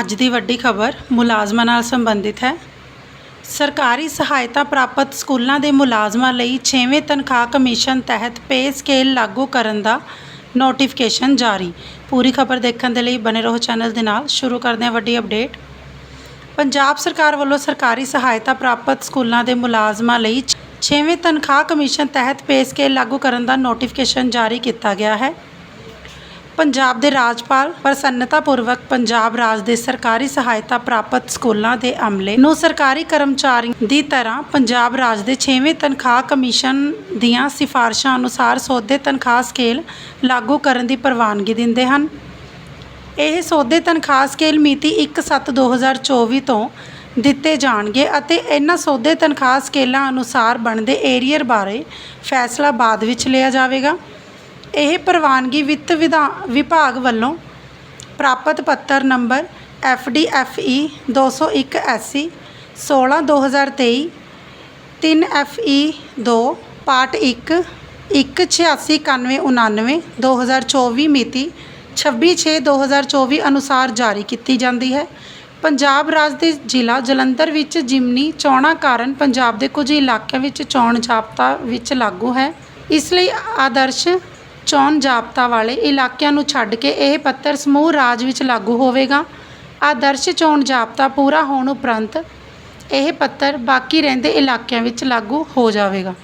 ਅੱਜ ਦੀ ਵੱਡੀ ਖਬਰ ਮੁਲਾਜ਼ਮਾਂ ਨਾਲ ਸੰਬੰਧਿਤ ਹੈ। ਸਰਕਾਰੀ ਸਹਾਇਤਾ ਪ੍ਰਾਪਤ ਸਕੂਲਾਂ ਦੇ ਮੁਲਾਜ਼ਮਾਂ ਲਈ 6ਵੇਂ ਤਨਖਾਹ ਕਮਿਸ਼ਨ ਤਹਿਤ ਪੇ ਸਕੇਲ ਲਾਗੂ ਕਰਨ ਦਾ ਨੋਟੀਫਿਕੇਸ਼ਨ ਜਾਰੀ। ਪੂਰੀ ਖਬਰ ਦੇਖਣ ਦੇ ਲਈ ਬਨੇ ਰਹੋ ਚੈਨਲ ਦੇ ਨਾਲ। ਸ਼ੁਰੂ ਕਰਦੇ ਹਾਂ ਵੱਡੀ ਅਪਡੇਟ। ਪੰਜਾਬ ਸਰਕਾਰ ਵੱਲੋਂ ਸਰਕਾਰੀ ਸਹਾਇਤਾ ਪ੍ਰਾਪਤ ਸਕੂਲਾਂ ਦੇ ਮੁਲਾਜ਼ਮਾਂ ਲਈ 6ਵੇਂ ਤਨਖਾਹ ਕਮਿਸ਼ਨ ਤਹਿਤ ਪੇ ਸਕੇਲ ਲਾਗੂ ਕਰਨ ਦਾ ਨੋਟੀਫਿਕੇਸ਼ਨ ਜਾਰੀ ਕੀਤਾ ਗਿਆ ਹੈ। ਪੰਜਾਬ ਦੇ ਰਾਜਪਾਲ ਪ੍ਰਸੰਨਤਾ ਪੂਰਵਕ ਪੰਜਾਬ ਰਾਜ ਦੇ ਸਰਕਾਰੀ ਸਹਾਇਤਾ ਪ੍ਰਾਪਤ ਸਕੂਲਾਂ ਦੇ ਅਮਲੇ ਨੂੰ ਸਰਕਾਰੀ ਕਰਮਚਾਰੀ ਦੀ ਤਰ੍ਹਾਂ ਪੰਜਾਬ ਰਾਜ ਦੇ 6ਵੇਂ ਤਨਖਾਹ ਕਮਿਸ਼ਨ ਦੀਆਂ ਸਿਫਾਰਸ਼ਾਂ ਅਨੁਸਾਰ ਸੋਧੇ ਤਨਖਾਹ ਸਕੇਲ ਲਾਗੂ ਕਰਨ ਦੀ ਪ੍ਰਵਾਨਗੀ ਦਿੰਦੇ ਹਨ। ਇਹ ਸੋਧੇ ਤਨਖਾਹ ਸਕੇਲ ਮਿਤੀ 1/7/2024 ਤੋਂ ਦਿੱਤੇ ਜਾਣਗੇ ਅਤੇ ਇਹਨਾਂ ਸੌਦੇ ਤਨਖਾਹ ਸਕੇਲਾਂ ਅਨੁਸਾਰ ਬਣਦੇ ਏਰੀਅਰ ਬਾਰੇ ਫੈਸਲਾ ਬਾਅਦ ਵਿੱਚ ਲਿਆ ਜਾਵੇਗਾ। ਇਹ ਪ੍ਰਵਾਨਗੀ ਵਿੱਤ ਵਿਧਾ, ਵਿਭਾਗ ਵੱਲੋਂ ਪ੍ਰਾਪਤ ਪੱਤਰ number F D F E 201 SC 16 2023 3 F E 2 part 1 1869199 2024 ਮਿਤੀ 26/6/2024 ਅਨੁਸਾਰ ਜਾਰੀ ਕੀਤੀ ਜਾਂਦੀ ਹੈ। ਪੰਜਾਬ ਰਾਜ ਦੇ ਜ਼ਿਲ੍ਹਾ ਜਲੰਧਰ ਵਿੱਚ ਜਿਮਨੀ ਚੋਣਾਂ ਕਾਰਨ ਪੰਜਾਬ ਦੇ ਕੁਝ ਇਲਾਕਿਆਂ ਵਿੱਚ ਚੋਣ ਜ਼ਾਬਤਾ ਵਿੱਚ ਲਾਗੂ ਹੈ। ਇਸ ਲਈ ਆਦਰਸ਼ ਚੋਣ ਜ਼ਾਬਤਾ ਵਾਲੇ ਇਲਾਕਿਆਂ ਨੂੰ ਛੱਡ ਕੇ ਇਹ ਪੱਤਰ ਸਮੂਹ ਰਾਜ ਵਿੱਚ ਲਾਗੂ ਹੋਵੇਗਾ। ਆਦਰਸ਼ ਚੋਣ ਜ਼ਾਬਤਾ ਪੂਰਾ ਹੋਣ ਉਪਰੰਤ ਇਹ ਪੱਤਰ ਬਾਕੀ ਰਹਿੰਦੇ ਇਲਾਕਿਆਂ ਵਿੱਚ ਲਾਗੂ ਹੋ ਜਾਵੇਗਾ।